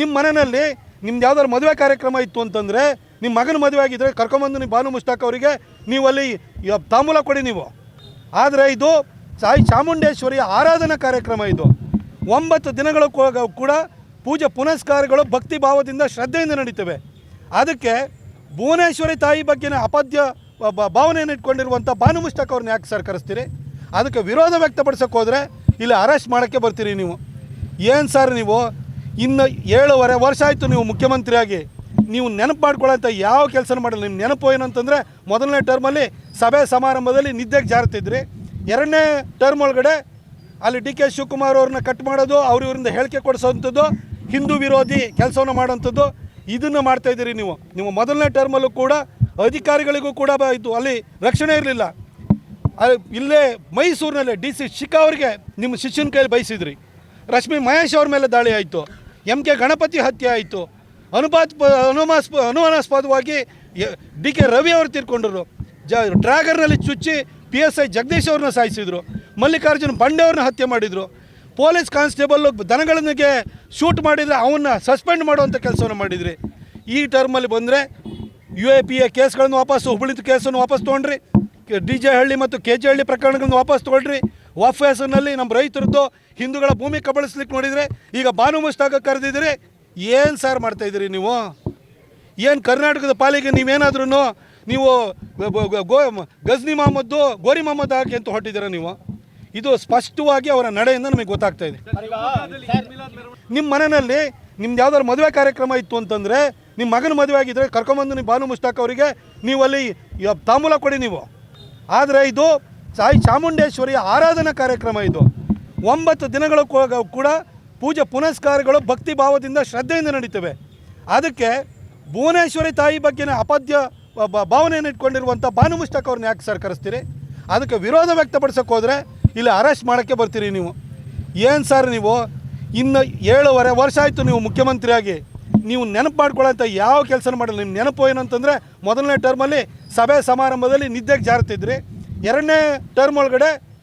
ನಿಮ್ಮ ಮನೆಯಲ್ಲಿ ನಿಮ್ದು ಯಾವ್ದಾದ್ರು ಮದುವೆ ಕಾರ್ಯಕ್ರಮ ಇತ್ತು ಅಂತಂದರೆ ನಿಮ್ಮ ಮಗನ ಮದುವೆ ಆಗಿದ್ದರೆ ಕರ್ಕೊಂಬಂದು ನೀವು ಭಾನು ಮುಷ್ತಾಕ್ ಅವರಿಗೆ ನೀವು ಅಲ್ಲಿ ತಾಮೂಲ ಕೊಡಿ ನೀವು. ಆದರೆ ಇದು ಸಾಯಿ ಚಾಮುಂಡೇಶ್ವರಿಯ ಆರಾಧನಾ ಕಾರ್ಯಕ್ರಮ ಇದು. ಒಂಬತ್ತು ದಿನಗಳು ಕೂಡ ಪೂಜೆ ಪುನಸ್ಕಾರಗಳು ಭಕ್ತಿ ಭಾವದಿಂದ ಶ್ರದ್ಧೆಯಿಂದ ನಡೀತವೆ. ಅದಕ್ಕೆ ಭುವನೇಶ್ವರಿ ತಾಯಿ ಬಗ್ಗೆನ ಅಪದ್ಯ ಭಾವನೆಯನ್ನು ಇಟ್ಕೊಂಡಿರುವಂಥ ಬಾನು ಮುಷ್ತಾಕ್ ಅವ್ರನ್ನ ಯಾಕೆ ಸರ್ ಕರೆಸ್ತೀರಿ? ಅದಕ್ಕೆ ವಿರೋಧ ವ್ಯಕ್ತಪಡಿಸೋಕೆ ಹೋದರೆ ಇಲ್ಲಿ ಅರೆಸ್ಟ್ ಮಾಡೋಕ್ಕೆ ಬರ್ತೀರಿ ನೀವು. ಏನು ಸರ್ ನೀವು? ಇನ್ನು ಏಳುವರೆ ವರ್ಷ ಆಯಿತು ನೀವು ಮುಖ್ಯಮಂತ್ರಿಯಾಗಿ. ನೀವು ನೆನಪು ಮಾಡ್ಕೊಳ್ಳೋಂಥ ಯಾವ ಕೆಲಸ ಮಾಡಿಲ್ಲ. ನಿಮ್ಮ ನೆನಪು ಏನಂತಂದರೆ, ಮೊದಲನೇ ಟರ್ಮಲ್ಲಿ ಸಭೆ ಸಮಾರಂಭದಲ್ಲಿ ನಿದ್ದೆಗೆ ಜಾರುತ್ತಿದ್ರಿ. ಎರಡನೇ ಟರ್ಮ್ ಒಳಗಡೆ ಅಲ್ಲಿ ಡಿ ಕೆ ಶಿವಕುಮಾರ್ ಅವ್ರನ್ನ ಕಟ್ ಮಾಡೋದು, ಅವ್ರ ಇವರಿಂದ ಹೇಳಿಕೆ ಕೊಡಿಸೋವಂಥದ್ದು, ಹಿಂದೂ ವಿರೋಧಿ ಕೆಲಸವನ್ನು ಮಾಡೋವಂಥದ್ದು, ಇದನ್ನು ಮಾಡ್ತಾ ನೀವು. ನೀವು ಮೊದಲನೇ ಟರ್ಮಲ್ಲೂ ಕೂಡ ಅಧಿಕಾರಿಗಳಿಗೂ ಕೂಡ ಇದು ಅಲ್ಲಿ ರಕ್ಷಣೆ ಇರಲಿಲ್ಲ. ಅಲ್ಲಿ ಇಲ್ಲೇ ಮೈಸೂರಿನಲ್ಲೇ ಡಿ ಸಿ ಶಿಖಾ ಅವರಿಗೆ ನಿಮ್ಮ ಶಿಷ್ಯನ ಕೈಯಲ್ಲಿ ಬಯಸಿದ್ರಿ. ರಶ್ಮಿ ಮಹೇಶ್ ಅವ್ರ ಮೇಲೆ ದಾಳಿ ಆಯಿತು. ಎಂ ಕೆ ಗಣಪತಿ ಹತ್ಯೆ ಆಯಿತು. ಅನುಪಾತ್ ಅನುಮಾಸ್ಪ, ಅನುಮಾನಾಸ್ಪದವಾಗಿ ಡಿ ಕೆ ರವಿ ಅವರು ತೀರ್ಕೊಂಡ್ರು. ಜ ಡ್ರ್ಯಾಗರ್ನಲ್ಲಿ ಚುಚ್ಚಿ ಪಿ ಎಸ್ ಐ ಜಗದೀಶ್ ಅವ್ರನ್ನ ಸಾಯಿಸಿದ್ರು. ಮಲ್ಲಿಕಾರ್ಜುನ್ ಬಂಡೆ ಅವ್ರನ್ನ ಹತ್ಯೆ ಮಾಡಿದರು. ಪೊಲೀಸ್ ಕಾನ್ಸ್ಟೇಬಲ್ ದನಗಳಿಗೆ ಶೂಟ್ ಮಾಡಿದರೆ ಅವನ್ನ ಸಸ್ಪೆಂಡ್ ಮಾಡುವಂಥ ಕೆಲಸವನ್ನು ಮಾಡಿದ್ರಿ. ಈ ಟರ್ಮಲ್ಲಿ ಬಂದರೆ ಯು ಎ ಪಿ ಎ ಕೇಸ್ಗಳನ್ನು ವಾಪಸ್ಸು ಹುಬ್ಬಳ್ಳಿ ಕೇಸನ್ನು ವಾಪಸ್ ತೊಗೊಂಡ್ರಿ. ಡಿ ಜೆ ಹಳ್ಳಿ ಮತ್ತು ಕೆ ಜೆ ಹಳ್ಳಿ ಪ್ರಕರಣಗಳನ್ನು ವಾಪಸ್ ತೊಗೊಳ್ರಿ. ವಫ್ ಹೆಸರಿನಲ್ಲಿ ನಮ್ಮ ರೈತರದ್ದು ಹಿಂದೂಗಳ ಭೂಮಿ ಕಬಳಿಸ್ಲಿಕ್ಕೆ ನೋಡಿದರೆ ಈಗ ಬಾನು ಮುಷ್ತಾಗ ಕರೆದಿದ್ದೀರಿ, ಏನು ಸರ್ ಮಾಡ್ತಾಯಿದ್ದೀರಿ ನೀವು? ಏನು ಕರ್ನಾಟಕದ ಪಾಲಿಗೆ ನೀವೇನಾದ್ರೂ ನೀವು ಗೋ ಗಜ್ನಿ ಮೊಹಮ್ಮದ್ದು ಗೋರಿ ಮೊಹಮ್ಮದ್ ಹಾಕಿ ಅಂತ ಹೊಟ್ಟಿದ್ದೀರಾ ನೀವು? ಇದು ಸ್ಪಷ್ಟವಾಗಿ ಅವರ ನಡೆಯಿಂದ ನಮಗೆ ಗೊತ್ತಾಗ್ತಾ ಇದೆ. ನಿಮ್ಮ ಮನೆಯಲ್ಲಿ ನಿಮ್ದು ಯಾವ್ದಾದ್ರು ಮದುವೆ ಕಾರ್ಯಕ್ರಮ ಇತ್ತು ಅಂತಂದರೆ ನಿಮ್ಮ ಮಗನ ಮದುವೆ ಆಗಿದ್ದರೆ ಕರ್ಕೊಂಬಂದು ನೀವು ಬಾನು ಮುಷ್ತಾಕ್ ಅವರಿಗೆ ನೀವು ಅಲ್ಲಿ ತಾಮೂಲ ತಾಂಬೂಲ ಕೊಡಿ ನೀವು. ಆದರೆ ಇದು ಸಾಯಿ ಚಾಮುಂಡೇಶ್ವರಿಯ ಆರಾಧನಾ ಕಾರ್ಯಕ್ರಮ ಇದು. ಒಂಬತ್ತು ದಿನಗಳು ಕೂಡ ಪೂಜೆ ಪುನಸ್ಕಾರಗಳು ಭಕ್ತಿ ಭಾವದಿಂದ ಶ್ರದ್ಧೆಯಿಂದ ನಡೀತವೆ. ಅದಕ್ಕೆ ಭುವನೇಶ್ವರಿ ತಾಯಿ ಬಗ್ಗೆನ ಅಪದ್ಯ ಭಾವನೆಯನ್ನು ಇಟ್ಕೊಂಡಿರುವಂಥ ಭಾನು ಮುಷ್ತಾಕ್ ಅವ್ರನ್ನ ಯಾಕೆ ಸರ್ ಕರೆಸ್ತೀರಿ? ಅದಕ್ಕೆ ವಿರೋಧ ವ್ಯಕ್ತಪಡಿಸೋಕೆ ಹೋದರೆ ಇಲ್ಲಿ ಅರೆಸ್ಟ್ ಮಾಡೋಕ್ಕೆ ಬರ್ತೀರಿ ನೀವು. ಏನು ಸರ್ ನೀವು? ಇನ್ನು ಏಳುವರೆ ವರ್ಷ ಆಯಿತು ನೀವು ಮುಖ್ಯಮಂತ್ರಿಯಾಗಿ. ನೀವು ನೆನಪು ಮಾಡ್ಕೊಳ್ಳೋಂಥ ಯಾವ ಕೆಲಸ ಮಾಡಿಲ್ಲ. ನಿಮ್ಮ ನೆನಪು ಏನಂತಂದರೆ ಮೊದಲನೇ ಟರ್ಮಲ್ಲಿ ಸಭೆ ಸಮಾರಂಭದಲ್ಲಿ ನಿದ್ದೆಗೆ ಜಾರುತ್ತಿದ್ರಿ ಎರಡನೇ ಟರ್ಮ್ ಒಳಗಡೆ